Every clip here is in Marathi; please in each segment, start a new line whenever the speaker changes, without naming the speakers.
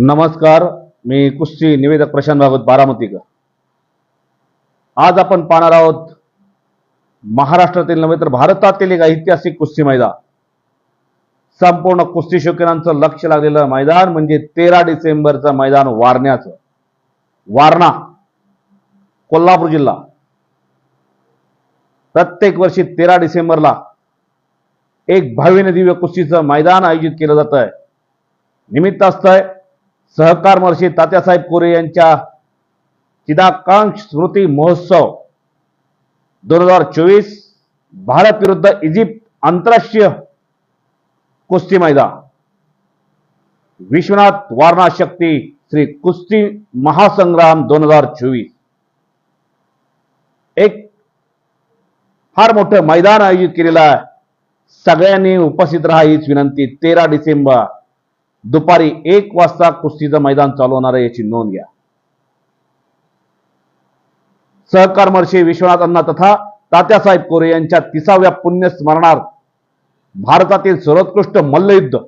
नमस्कार मी कुस्ती निवेदक प्रशांत भागवत बारामतीकर. आज आपण पाहणार आहोत महाराष्ट्रातील नव्हे तर भारतातील एक ऐतिहासिक कुस्ती मैदान. संपूर्ण कुस्ती शौकीनांचं लक्ष लागलेलं मैदान म्हणजे तेरा डिसेंबरचं मैदान वारण्याचं. वारणा कोल्हापूर जिल्हा. प्रत्येक वर्षी तेरा डिसेंबरला एक भावीने दिव्य कुस्तीचं मैदान आयोजित केलं जात आहे निमित्त असतंय सहकार महर्षी तात्यासाहेब कोरे यांच्या चिदाकांक्ष स्मृती महोत्सव दोन हजार चोवीस भारत विरुद्ध इजिप्त आंतरराष्ट्रीय कुस्ती मैदान. विश्वनाथ वारणा शक्ती श्री कुस्ती महासंग्राम दोन हजार चोवीस. एक फार मोठं मैदान आयोजित केलेलं आहे. सगळ्यांनी उपस्थित राहा हीच विनंती. तेरा डिसेंबर दुपारी एक वाजता कुस्तीचं मैदान चालू होणार आहे याची नोंद घ्या. सहकार महर्षी विश्वनाथ अण्णा तथा तात्यासाहेब कोरे यांच्या तिसाव्या पुण्यस्मरणार्थ भारतातील सर्वोत्कृष्ट मल्लयुद्ध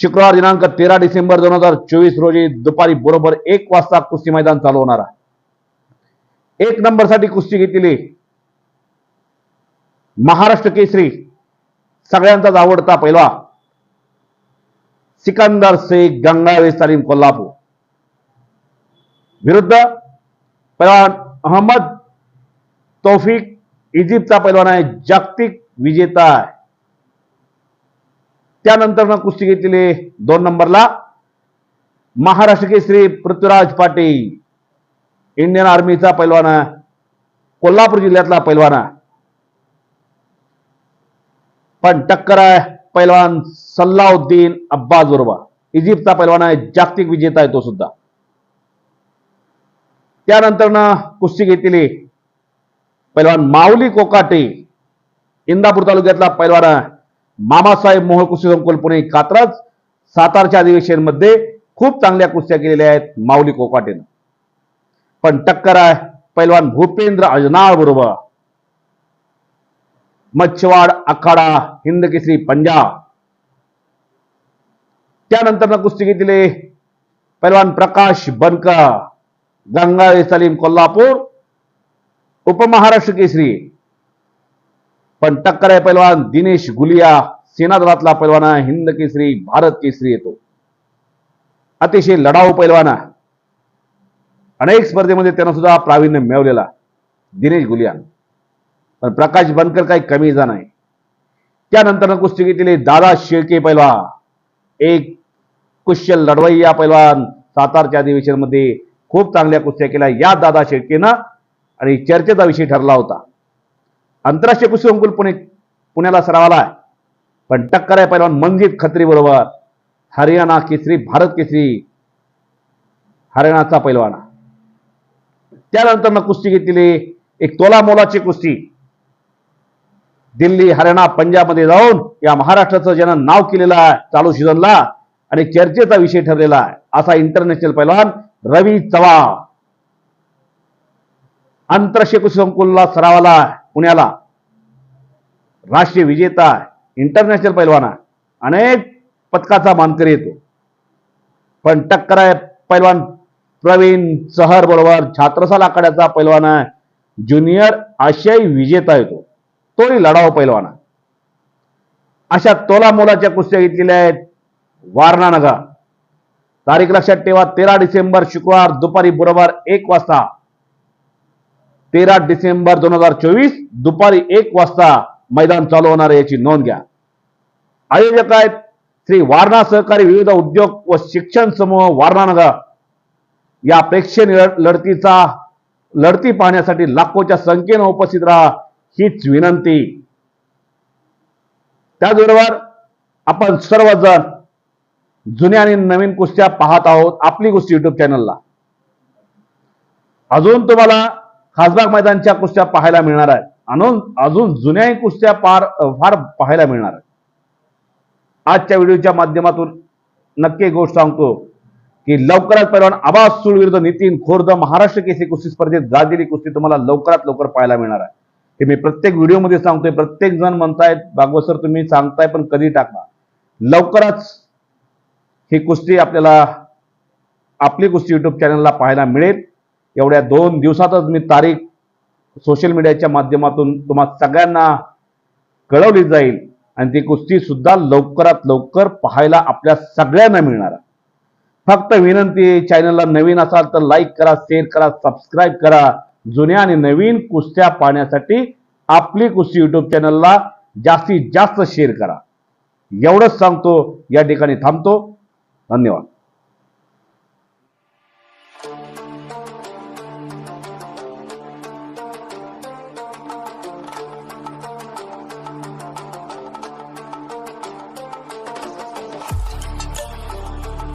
शुक्रवार दिनांक तेरा डिसेंबर दोन हजार चोवीस रोजी दुपारी बरोबर एक वाजता कुस्ती मैदान चालू होणार आहे. एक नंबरसाठी कुस्ती घेतलेली महाराष्ट्र केसरी सगळ्यांचाच आवडता पहिला सिकंदर शेख गंगावे सलीम कोल्हापूर। विरुद्ध पैलवान अहमद तौफिक इजिप्तचा पैलवान आहे जागतिक विजेता आहे. त्यानंतर कुस्ती घेतलेली दोन नंबरला महाराष्ट्र केसरी पृथ्वीराज पाटील. इंडियन आर्मीचा पैलवाना आहे कोल्हापूर जिल्ह्यातला पैलवाना आहे. पण टक्कर आहे पैलवान सल्लाउद्दीन अब्बास बरोबर इजिप्तचा पैलवान आहे जागतिक विजेता आहे तो सुद्धा. त्यानंतर ना कुस्ती घेतलेली पैलवान माऊली कोकाटे. इंदापूर तालुक्यातला पैलवान आहे मामासाहेब मोहोळ कुस्ती संकुल पुणे कात्रज. सातारच्या अधिवेशनमध्ये खूप चांगल्या कुस्त्या केलेल्या आहेत माऊली कोकाटेनं. पण टक्कर आहे पैलवान भूपेंद्र अजनाळ बरोबर मच्छवाड आखाडा हिंद केसरी पंजाब। त्यानंतर कुस्ती घेतली पैलवान प्रकाश बनकर गंगाळे सलीम कोल्हापूर उपमहाराष्ट्र केसरी। पण टक्कर आहे पैलवान दिनेश गुलिया सेना दलातला पैलवान आहे हिंद केसरी भारत केसरी येतो। अतिशय लढाऊ पैलवान अनेक स्पर्धेमध्ये त्यांना सुद्धा प्रावीण्य मिळवलेला दिनेश गुलिया पण प्रकाश बनकर काही कमी जा नाही. त्यानंतर कुस्ती घेतलेले दादा शेळके पैलवान. एक कुशल लढवय्या पैलवान सातारच्या अधिवेशनमध्ये खूप चांगल्या कुस्त्या केल्या. या दादा शेळकेनं आणि चर्चेचा विषय ठरला होता. आंतरराष्ट्रीय कुस्ती अंकुल पुणे पुण्याला सरावाला आहे. पण टक्कर आहे पैलवान मंजित खत्री बरोबर. हरियाणा केसरी भारत केसरी हरियाणाचा पैलवाना. त्यानंतर कुस्ती घेतलेली एक तोला मोलाची कुस्ती. दिल्ली हरियाणा पंजाबमध्ये जाऊन या महाराष्ट्राचं ज्यानं नाव केलेलं आहे चालू सीझनला आणि चर्चेचा विषय ठरलेला आहे. असा इंटरनॅशनल पैलवान रवी चव्हाण. आंतरराष्ट्रीय कुस्ती संकुलला सरावाला आहे पुण्याला. राष्ट्रीय विजेता इंटरनॅशनल पैलवान आहे. अनेक पदकाचा मानकरी येतो. पण टक्कर आहे पैलवान प्रवीण चहर बरोबर छात्रसाल आखाड्याचा पैलवान आहे. ज्युनियर आशियाई विजेता येतो. तोही लढाव पैलवाना. अशा तोला मोलाच्या कुस्त्या घेतलेल्या आहेत वारणा तारीख लक्षात ठेवा तेरा डिसेंबर शुक्रवार दुपारी बरोबर एक वाजता. तेरा डिसेंबर दोन हजार चोवीस दुपारी एक वाजता मैदान चालू होणार याची नोंद घ्या. आयोजक आहेत श्री वारणा सहकारी विविध उद्योग व शिक्षण समूह वारणानगर. या प्रेक्षणीय लढतीचा लढती पाहण्यासाठी लाखोच्या संख्येनं उपस्थित राहा. हीच विनंती. त्याचबरोबर आपण सर्वजण जुन्या आणि नवीन कुस्त्या पाहत आहोत आपली कुस्ती युट्यूब चॅनलला अजून तुम्हाला खासबाग मैदानच्या कुस्त्या पाहायला मिळणार आहेत. अजून अजून जुन्याही कुस्त्या फार फार पाहायला मिळणार आहेत. आजच्या व्हिडिओच्या माध्यमातून नक्की गोष्ट सांगतो की लवकरात पैलवान आबास सुळ विरुद्ध नितीन खोर्द महाराष्ट्र केसरी कुस्ती स्पर्धेत गाजलेली कुस्ती तुम्हाला लवकरात लवकर पाहायला मिळणार आहे. हे मी प्रत्येक व्हिडिओमध्ये सांगतोय प्रत्येक जण म्हणतायत भागवत सर तुम्ही सांगताय पण कधी टाका लवकरच ही कुस्ती आपल्याला आपली कुस्ती युट्यूब चॅनलला पाहायला मिळेल. एवढ्या दोन दिवसातच मी तारीख सोशल मीडियाच्या माध्यमातून तुम्हा सगळ्यांना कळवली जाईल. आणि ती कुस्ती सुद्धा लवकरात लवकर पाहायला आपल्या सगळ्यांना मिळणार. फक्त विनंती चॅनलला नवीन असाल तर लाईक करा शेअर करा सबस्क्राईब करा. जुन्या आणि नवीन कुस्त्या पाहण्यासाठी आपली कुस्ती युट्यूब चॅनलला जास्तीत जास्त शेअर करा. एवढंच सांगतो या ठिकाणी थांबतो. धन्यवाद.